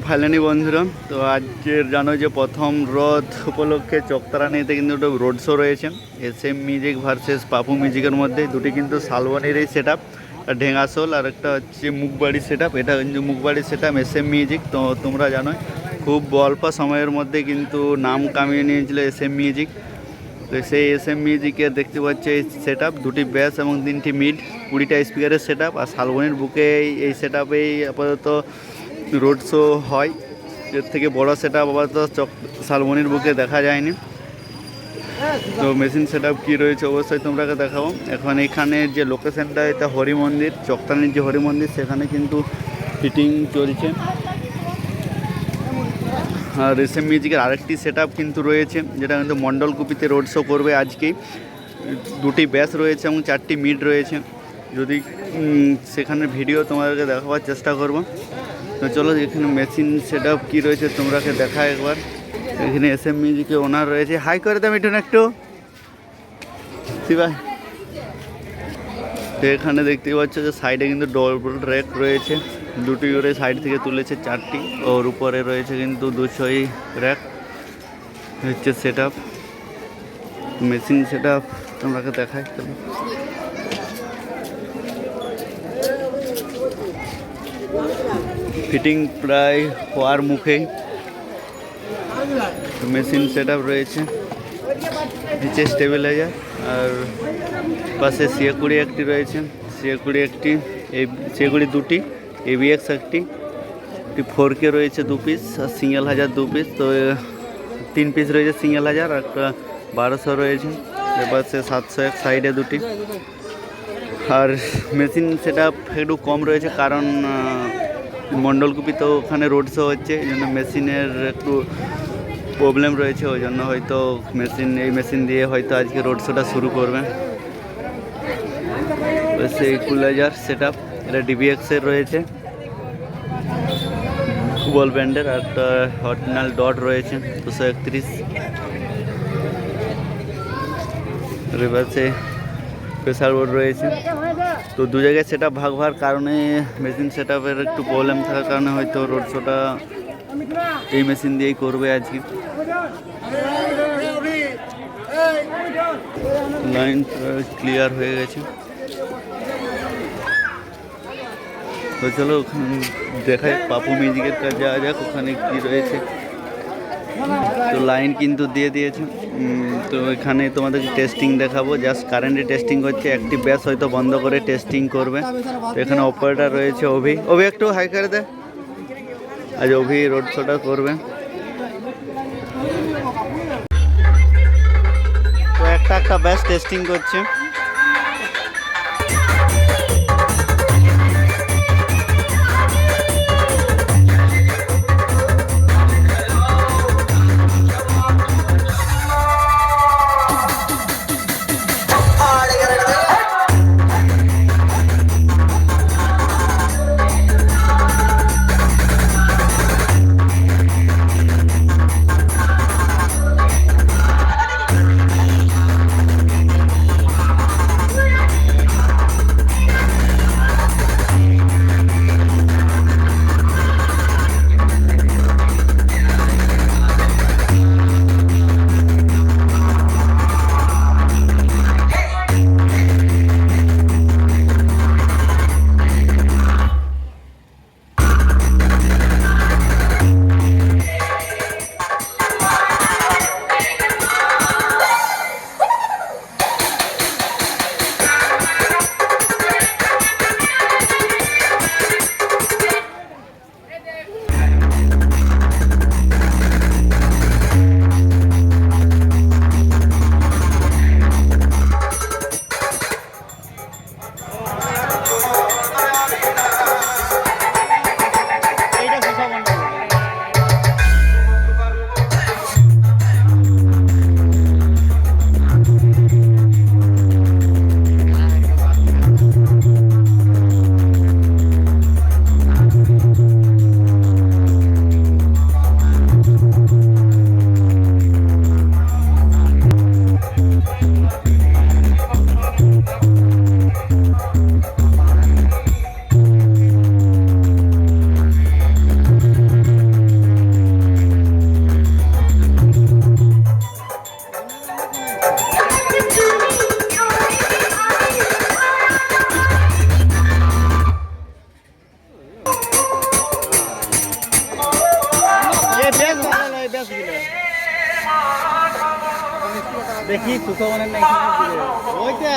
Finally বন্ধুরা, তো আজকের জানো যে প্রথম রথ উপলক্ষে চকতারানিতে কিন্তু একটা রোড শো রয়েছে S M music versus Papu মিউজিকের মধ্যে। দুটি কিন্তু শালবনির এই সেট আপ ঢেঙ্গাসোল আর একটা হচ্ছে মুখবাড়ির সেট আপ এটা কিন্তু মুখবাড়ির set up S M music তো তোমরা জানোই, খুব অল্প সময়ের মধ্যে কিন্তু নাম কামিয়ে নিয়েছিল এস এম মিউজিক তো সেই এস এম মিউজিকের দেখতে পাচ্ছি এই সেট আপ দুটি ব্যাস এবং তিনটি মিড কুড়িটা স্পিকারের সেট আপ আর শালবনির বুকে এই- এই সেট আপেই আপাতত রোড শো হয়। এর থেকে বড় সেট আপ আপাতত চক শালবনির বুকে দেখা যায়নি। তো মেশিন সেট আপ কী রয়েছে অবশ্যই তোমরাকে দেখাবো। এখন এখানে যে লোকেশনটা এটা হরি মন্দির চকতানির যে হরি মন্দির, সেখানে কিন্তু ফিটিং চলছে। আর এসএম মিউজিকের আরেকটি সেট কিন্তু রয়েছে, যেটা কিন্তু মণ্ডলকুপিতে রোড শো করবে আজকেই। দুটি ব্যাস রয়েছে এবং চারটি মিড রয়েছে। যদি সেখানে ভিডিও তোমাদেরকে দেখাবার চেষ্টা করব। তো চলো, এখানে মেশিন সেট আপ কী রয়েছে তোমরাকে দেখা একবার। এখানে এস এম মিউজিকে ওনার রয়েছে। হাই করে দাম একটু না একটু। শিবাই। তো এখানে দেখতে পাচ্ছ যে সাইডে কিন্তু ডবল র্যাক রয়েছে। দুটি করে সাইড থেকে তুলেছে চারটি। ওর উপরে রয়েছে কিন্তু দুশোই র্যাক হচ্ছে set up machine set up তোমাকে চলো ফিটিং প্রায় হওয়ার মুখেই মেশিন সেট রয়েছে। নিচে স্টেবিলাইজার আর পাশে সিয়াকুড়ি একটি রয়েছে। সিয়াকুড়ি একটি, এই সিয়াকুড়ি দুটি, এবিএক্স একটি একটি ফোর কে রয়েছে দু পিস আর সিঙ্গেল হাজার দু পিস। তো তিন পিস রয়েছে সিঙ্গেল হাজার একটা বারোশো রয়েছে। এবার সে সাতশো এক সাইডে দুটি। আর মেশিন সেটা একটু কম রয়েছে কারণ মণ্ডলকুপি তো ওখানে রোড শো হচ্ছে, এই জন্য মেশিনের একটু প্রবলেম রয়েছে, ওই জন্য হয়তো মেশিন, এই মেশিন দিয়ে হয়তো আজকে রোড শোটা শুরু করবে। সেই ইকুলাইজার সেট আপ এটা ডিবিএক্সের রয়েছে। বল ব্যান্ডের আর অরিজিনাল ডট রয়েছে, দুশো একত্রিশ। রিভার্সে প্রেসার বোর্ড রয়েছে। তো দু জায়গায় সেটা ভাগ হওয়ার কারণে মেশিন সেট আপের একটু প্রবলেম থাকার কারণে হয়তো রোড শোটা এই মেশিন দিয়েই করবে আজকে। লাইন ক্লিয়ার হয়ে গেছে। তো চলো ওখানে দেখায় পাপু মিউজিকের কাছে যাওয়া যাক, ওখানে কি রয়েছে। তো লাইন কিন্তু দিয়ে দিয়েছে। তো এখানে তোমাদের টেস্টিং দেখাবো। জাস্ট কারেন্টে টেস্টিং হচ্ছে, একটি ব্যাস হয়তো বন্ধ করে টেস্টিং করবে। তো এখানে অপারেটার রয়েছে অভি। অভি, একটু হাই করে দে। আজ অভি রোড শোটা করবে। তো একটা একটা ব্যাস টেস্টিং করছে। দেখি সুখবনের নাই ওইটা